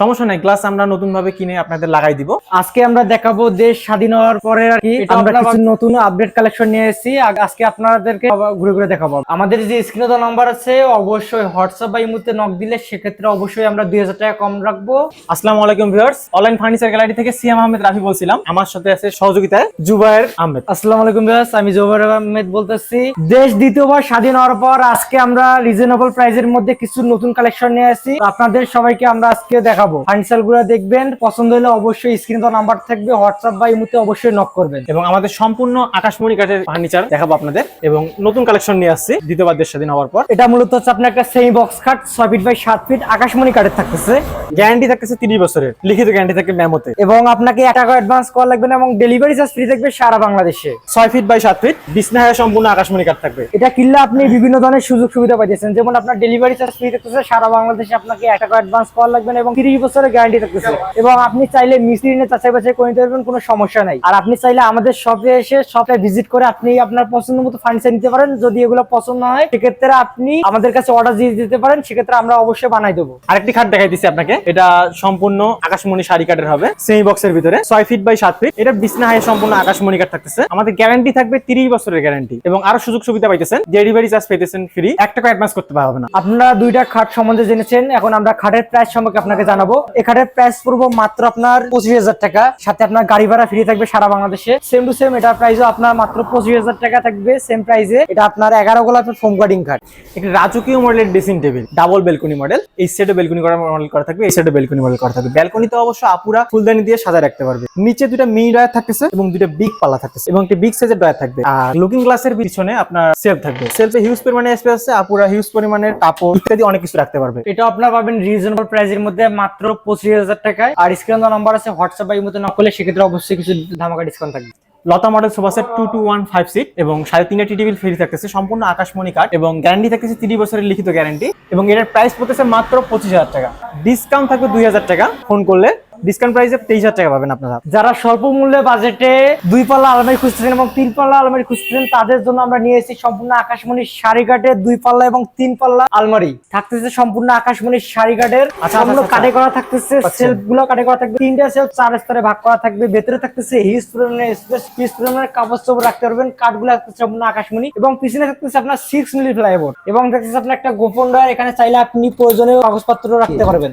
সমস্যা নাই গ্লাস আমরা নতুন ভাবে কিনে আপনাদের লাগাই দিব। আজকে আমরা দেখাবো দেশ স্বাধীন হওয়ার পরে আর কি আমরা কিছু নতুন আপডেট কালেকশন নিয়ে এসেছি আজকে আপনাদেরকে ঘুরে ঘুরে দেখাবো আমাদের যে স্ক্রিনে তো নাম্বার আছে অবশ্যই হোয়াটসঅ্যাপ বা ইমুতে নক দিলে সেক্ষেত্রে অবশ্যই আমরা দুই হাজার টাকা কম রাখব। আসসালামু আলাইকুম ভিউয়ার্স অনলাইন ফার্নিচার গ্যালারি থেকে সিয়াম আহমেদ রাফি বলছিলাম। আমার সাথে আছে সহযোগিতায় জুবায়ের আহমেদ। আসসালামু আলাইকুম ভিউয়ার্স আমি জোবার আহমেদ বলতেছি। দেশ দ্বিতীয়বার স্বাধীন হওয়ার পর আজকে আমরা রিজনেবল প্রাইজের মধ্যে কিছু নতুন কালেকশন নিয়ে আসছি তো আপনাদের সবাইকে আমরা আজকে দেখাবো। ফার্নিচারগুলো দেখবেন পছন্দ হলে অবশ্যই স্ক্রিনে তো নাম্বার থাকবে হোয়াটসঅ্যাপ বা ইমুতে অবশ্যই নক করবেন। এবং আমাদের সম্পূর্ণ আকাশমণি কাঠের ফার্নিচার দেখাবো আপনাদের। এবং নতুন কালেকশন নিয়ে আসছি দ্বিতীয়বার দেশ স্বাধীন হওয়ার পর। এটা মূলত হচ্ছে আপনার একটা সেমি বক্স খাট ছয় ফিট বাই সাত ফিট আকাশমণি কাঠের থাকতেছে। গ্যারান্টি থাকতেছে তিরিশ বছরের লিখিত গ্যারান্টি থাকবে মেমোতে এবং আপনাকে এক টাকা অ্যাডভান্স করা লাগবে না এবং ডেলিভারি চার্জ ফ্রি থাকবে সারা বাংলাদেশে। ছয় ফিট বাই সাত ফিট বিছনা সম্পূর্ণ আকাশমণি কাঠ থাকবে। এটা কিনলে আপনি বিভিন্ন ধরনের সুযোগ সুবিধা পাইতেছেন। যেমন আপনার ডেলিভারি চার্জ ফ্রি থাকতেছে সারা বাংলাদেশে আপনাকে এক টাকা অ্যাডভান্স করা লাগবে না এবং তিরিশ বছরের গ্যারান্টি থাকতেছে। এবং আপনি চাইলে মিস্ত্রি নিয়ে যাচাই বাছাই করে নিতে পারবেন কোনো সমস্যা নাই। আর আপনি চাইলে আমাদের শপে এসে শপে ভিজিট করে আপনি আপনার পছন্দ মতো ফার্নিচার নিতে পারেন যদি এগুলো পছন্দ হয় সেক্ষেত্রে আপনি আমাদের কাছে অর্ডার দিয়ে দিতে পারেন সেক্ষেত্রে আমরা অবশ্যই বানাই দেবো। আরেকটি খাট দেখাই দিচ্ছি আপনাকে। এটা সম্পূর্ণ আকাশমণি শাড়ি কাঠের হবে সেমি বক্সের ভিতরে ছয় ফিট বাই সাত ফিট এটা বিছনা হাই সম্পূর্ণ আকাশমণি কাঠ থাকতেছে। আমাদের গ্যারান্টি থাকবে তিরিশ বছরের গ্যারান্টি এবং আরও সুযোগ সুবিধা পাইতেছেন ডেলিভারি চার্জ পেতেছেন ফ্রি এক টাকা অ্যাডভান্স করতে পারবে না। আপনারা দুইটা খাট সম্বন্ধে জেনেছেন এখন আমরা খাটের প্রাইস সম্পর্কে আপনাকে জানাব। এই খাটের প্রাইস পড়ব মাত্র আপনার পঁচিশ হাজার টাকা। সাথে আপনার গাড়ি ভাড়া ফ্রি থাকবে সারা বাংলাদেশে। সেম টু সেম এটার প্রাইসও আপনার মাত্র পঁচিশ হাজার টাকা থাকবে সেম প্রাইসে এটা আপনার এগারো গোলাপের ফোম গার্ডিং খাট একটি রাজকীয় মডেলের dressing table double balcony model এই সেটে বেলকনি করা মডেল করা থাকবে এই সেটে বেলকনি মডেল করা থাকবে। ব্যালকনিতে অবশ্য আপুরা ফুলদানি দিয়ে সাজা রাখতে পারবে। নিচে দুটা মিনি ডয়ার থাকতেছে এবং দুটা বিগ পাল্লা থাকতেছে। এবং একটি বিগ সাইজের ডয়ার থাকবে। আর লুকিং গ্লাসের পিছনে আপনার সেলফ থাকবে। সেলফে হিউজ পরিমাণে স্পেস আছে আপুরা হিউজ পরিমাণের কাপড় ইত্যাদি অনেক কিছু রাখতে পারবে। এটা আপনার পাবেন রিজনেবল প্রাইসের মধ্যে মাত্র পঁচিশ হাজার টাকায়। আর স্ক্রিন নাম্বার আছে হোয়াটসঅ্যাপ বা ইমোতে না করলে সেক্ষেত্রে অবশ্যই কিছু ধামাকা ডিসকাউন্ট থাকবে। Lata model sofa set two two one five seat এবং সাড়ে তিনটা টি টেবিল ফ্রি থাকতেছে, সম্পূর্ণ আকাশমণি কার্ড এবং গ্যারান্টি থাকতেছে তিরিশ বছরের লিখিত গ্যারান্টি এবং এটার প্রাইস পড়তেছে মাত্র পঁচিশ হাজার টাকা। ডিসকাউন্ট থাকবে দুই হাজার টাকা। ফোন করলে ডিসকাউন্ট প্রাইসে তেইশ হাজার টাকা পাবেন আপনারা। যারা স্বল্প মূল্যে বাজেটে দুই পাল্লা আলমারি খুঁজতেছেন এবং তিন পাল্লা আলমারি খুঁজতেছেন তাদের জন্য আমরা নিয়ে এসেছি সম্পূর্ণ আকাশমণির শাড়ি কাঠের দুই পাল্লা এবং তিন পাল্লা আলমারি। থাকতেছে সম্পূর্ণ আকাশমণির শাড়ি কাঠের আচ্ছা, সম্পূর্ণ আচ্ছা। কাটে করা থাকতেছে আচ্ছা। সেলফগুলো কাটে করা থাকবে। তিনটা সেলফ চার স্তরে ভাগ করা থাকবে। ভেতরে থাকতেছে হিউজ পরিমাণের স্পেস হিউজ পরিমাণের কাপড় চোপড় রাখতে পারবেন। কাঠগুলো থাকতেছে সম্পূর্ণ আকাশমণি। এবং পিছনে থাকতেছে আপনার সিক্স মিলি ফ্লাইবোর্ড এবং থাকতেছে আপনার একটা গোপন ডয়ার এখানে চাইলে আপনি প্রয়োজনীয় কাগজপত্র রাখতে পারবেন।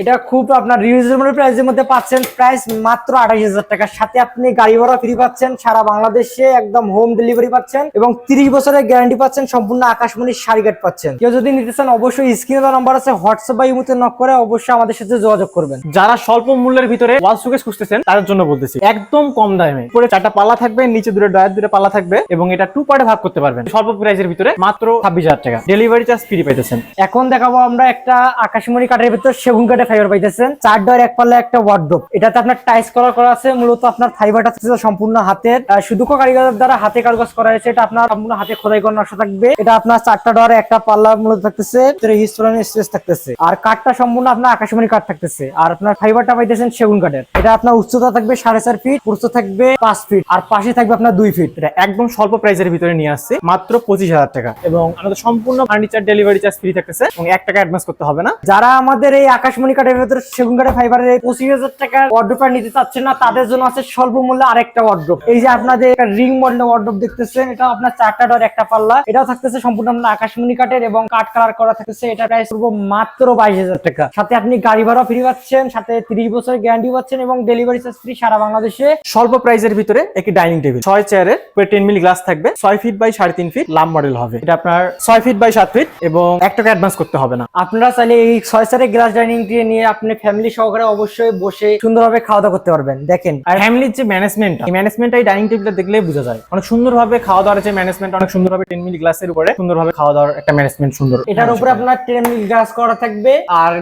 এটা খুব আপনার রিউজেবল প্রাইসের মধ্যে পাচ্ছেন প্রাইস মাত্র আঠাশ হাজার টাকা। সাথে আপনি গাড়ি ভাড়া ফ্রি পাচ্ছেন সারা বাংলাদেশে একদম হোম ডেলিভারি পাচ্ছেন এবং তিরিশ বছরের গ্যারান্টি পাচ্ছেন সম্পূর্ণ আকাশমণির কাট পাচ্ছেন। কেউ যদি নিতে চান অবশ্যই স্ক্রিনে নাম্বার আছে হোয়াটসঅ্যাপ বা ইমুতে নক করে অবশ্যই আমাদের সাথে যোগাযোগ করবেন। যারা স্বল্প মূল্যের ভিতরে ওয়াল সুকেস খুঁজতেছেন তাদের জন্য বলতেছি একদম কম দামে। উপরে চারটা পাল্লা থাকবে নিচে দুটো ডয়ার দুটো পাল্লা থাকবে এবং এটা টু পার্টে ভাগ করতে পারবেন। স্বল্প প্রাইসের ভিতরে মাত্র ছাব্বিশ হাজার টাকা। ডেলিভারি চার্জ ফ্রি পাইতেছেন। এখন দেখাবো আমরা একটা আকাশমণি কাঠের ভিতর সেগুন কাঠের ফাইবার পাইতেছেন। চার ডয়ের এক পাল্লা একটা ওয়ার্ড্রোপ এটাতে আপনার টাইস করা করা আছে, মূলত আপনার ফাইবারটা থাকছে সম্পূর্ণ হাতের। সুদক্ষ কারিগরের দ্বারা হাতে কাগজ করা হয়েছে, এটা আপনার সম্পূর্ণ হাতে খোদাই করার নকশা থাকবে। এটা আপনার চারটা ডয়ারে একটা পাল্লা মূলত থাকতেছে হিস্টোরানের স্পেস থাকতেছে। আর কাঠটা সম্পূর্ণ আপনার আকাশমণি কাঠ থাকতেছে। আর আপনার ফাইবারটা পাইতেছেন সেগুন কাঠের এটা আপনার উচ্চতা থাকবে সাড়ে চার ফিট প্রস্থ থাকবে পাঁচ ফিট আর পাশে থাকবে আপনার দুই ফিট এটা একদম স্বল্প প্রাইসের ভিতরে নিয়ে আসছে, মাত্র পঁচিশ হাজার টাকা। এবং আমাদের সম্পূর্ণ ফার্নিচার ডেলিভারি চার্জ ফ্রি থাকতেছে, এবং এক টাকা অ্যাডভান্স করতে হবে না। যারা আমাদের এই আকাশমণি কাঠের ভিতরে সেগুন কাঠের ফাইবারের পঁচিশ হাজার টাকার ওয়ার্ড্রোপটা নিতে চাচ্ছেন না তাদের জন্য আছে স্বল্প মূল্যে আরেকটা ওয়ার্ড্রোপ এই যে আপনাদের রিং মডেলের ওয়ার্ড্রোপ দেখতেছেন এটা আপনার চারটা ডর একটা পাল্লা। এটাও থাকতেছে সম্পূর্ণ আপনার আকাশমণি কাঠের এবং কাঠ কালার করা থাকতেছে। এটা প্রাইস পড়ব মাত্র বাইশ হাজার টাকা। সাথে আপনি গাড়ি ভাড়া ফ্রি পাচ্ছেন সাথে তিরিশ বছরের গ্যারান্টি পাচ্ছেন এবং ডেলিভারি চার্জ ফ্রি সারা বাংলাদেশে। স্বল্প প্রাইসের ভিতরে একটি ডাইনিং টেবিল ছয় চেয়ারের টেন মিলি গ্লাস থাকবে ছয় ফিট বাই সাড়ে তিন ফিট লাম মডেল হবে। এটা আপনার ছয় ফিট বাই সাত ফিট এবং এক টাকা অ্যাডভান্স করতে হবে না। আপনারা চাইলে এই ছয় সারের গ্লাস ডাইনিং দিয়ে নিয়ে আপনি ফ্যামিলি সহকারে অবশ্যই বসে সুন্দরভাবে খাওয়া দাওয়া করতে পারবেন। দেখেন আর ফ্যামিলির যে ম্যানেজমেন্ট এই ম্যানেজমেন্ট এই ডাইনিং টেবিলটা দেখলে বোঝা যায়। অনেক সুন্দরভাবে খাওয়া দাওয়ার যে ম্যানেজমেন্ট অনেক সুন্দরভাবে টেন মিলি গ্লাসের উপরে সুন্দরভাবে খাওয়া দাওয়ার একটা ম্যানেজমেন্ট সুন্দর। এটার উপরে আপনার ট্রেন গ্লাস করা থাকবে। আর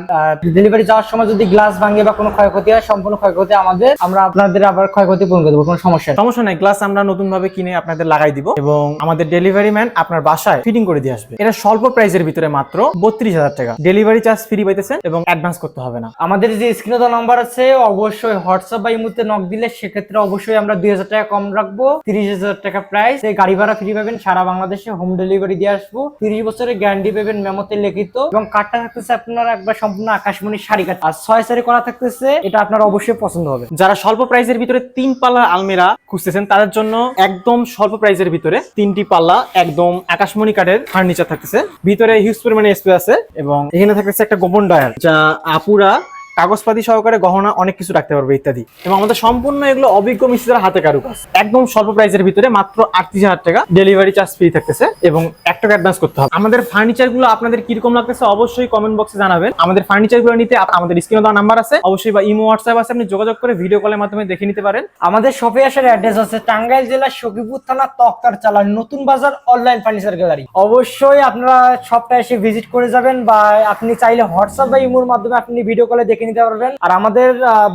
ডেলিভারি যাওয়ার সময় যদি গ্লাস ভাঙে বা কোনো ক্ষয়ক্ষতি হয় সম্পূর্ণ ক্ষয়ক্ষতি আমাদের আমরা আপনাদের আবার ক্ষয়ক্ষতি পূরণ করে দেবো কোনো সমস্যা নেই। সমস্যা নাই গ্লাস আমরা নতুন ভাবে কিনে আপনাদের লাগাই দিব এবং আমাদের ডেলিভারি ম্যান আপনার বাসায় ফিটিং করে দিয়ে আসবে। এটা স্বল্প প্রাইসের ভিতরে মাত্র বত্রিশ হাজার টাকা। ডেলিভারি চার্জ ফ্রি পাইতেছেন এবং অ্যাডভান্স করতে হবে না। আমাদের যে স্ক্রিনে নাম্বার আছে, অবশ্যই হোয়াটসঅ্যাপ বা ইমুতে নক দিলে সেক্ষেত্রে অবশ্যই আমরা দুই হাজার টাকা কম রাখব। তিরিশ হাজার টাকা প্রাইস এই গাড়ি ভাড়া ফ্রি পাবেন, সারা বাংলাদেশে হোম ডেলিভারি দিয়ে আসব। তিরিশ বছরের গ্যারান্টি পাবেন মেমোতে লিখিত। এবং কার্ডটা থাকতেছে আপনার একবার সম্পূর্ণ আকাশমণি শাড়ি কাঠ আর ছয় সারি করা থাকতেছে, এটা আপনার অবশ্যই পছন্দ হবে। যারা স্বল্প প্রাইসের ভিতরে তিন পাল্লার আলমেরা খুঁজতেছেন, তাদের জন্য একদম স্বল্প প্রাইসের ভিতরে তিনটি পাল্লা একদম আকাশমণি কাঠের ফার্নিচার থাকতেছে। ভিতরে হিউজ পরিমাণে স্পেস আছে এবং এখানে থাকতেছে একটা গোপন ডয়ার যা আপুরা কাগজপাতি সহকারে গহনা অনেক কিছু রাখতে পারবে ইত্যাদি। এবং আমাদের সম্পূর্ণ এগুলো অভিজ্ঞ মিস্ত্রির হাতে কারুকাজ। একদম স্বল্প প্রাইসের ভিতরে মাত্র আটত্রিশ হাজার টাকা ডেলিভারি চার্জ ফ্রি থাকতেছে এবং এক টাকা অ্যাডভান্স করতে হবে। আমাদের ফার্নিচারগুলো আপনাদের কীরকম লাগতেছে অবশ্যই কমেন্ট বক্সে জানাবেন। আমাদের ফার্নিচারগুলো নিতে আমাদের স্ক্রিনে দেওয়া নাম্বার আছে। অবশ্যই বা ইমো হোয়াটসঅ্যাপ আছে, আপনি যোগাযোগ করে ভিডিও কলের মাধ্যমে দেখে নিতে পারেন। আমাদের শপে আসার অ্যাড্রেস আছে টাঙ্গাইল জেলার সখীপুর থানা তক্তার চালা নতুন বাজার অনলাইন ফার্নিচার গ্যালারি অবশ্যই আপনারা শপটা এসে ভিজিট করে যাবেন বা আপনি চাইলে হোয়াটসঅ্যাপ বা ইমোর মাধ্যমে আপনি ভিডিও কলে দেখে নিতে পারবেন। আর আমাদের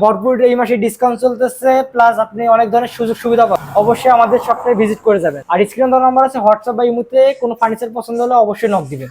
ভরপুর এই মাসে ডিসকাউন্ট চলতেছে প্লাস আপনি অনেক ধরনের সুযোগ সুবিধা পাবেন। অবশ্যই আমাদের সবটাই ভিজিট করে যাবেন। আর স্ক্রিন দেওয়া নাম্বার আছে হোয়াটসঅ্যাপ বা ইমুতে কোনো ফার্নিচার পছন্দ হলে অবশ্যই নক দিবেন।